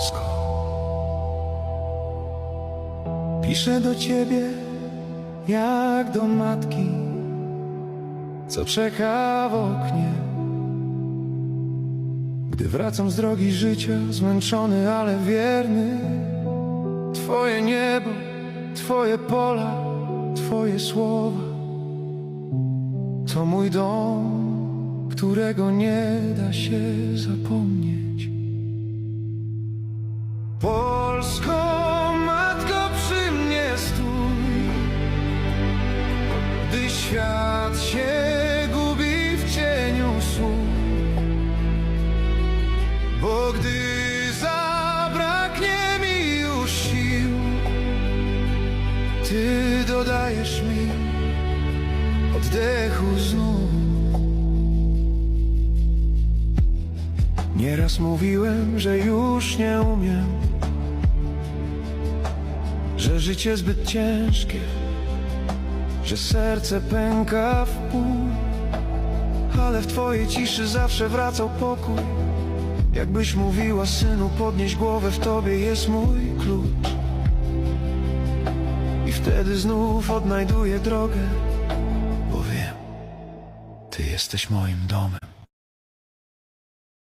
Polsko. Piszę do ciebie jak do matki, co czeka w oknie. Gdy wracam z drogi życia, zmęczony, ale wierny, Twoje niebo, Twoje pola, Twoje słowa. To mój dom, którego nie da się zapomnieć. Polsko, matko, przy mnie stój, gdy świat się gubi w cieniu słów. Bo gdy zabraknie mi już sił, Ty dodajesz mi oddechu znów. Nieraz mówiłem, że już nie umiem, że życie zbyt ciężkie, że serce pęka w pół, ale w Twojej ciszy zawsze wracał pokój. Jakbyś mówiła, synu, podnieś głowę, w Tobie jest mój klucz. I wtedy znów odnajduję drogę, bo wiem, Ty jesteś moim domem.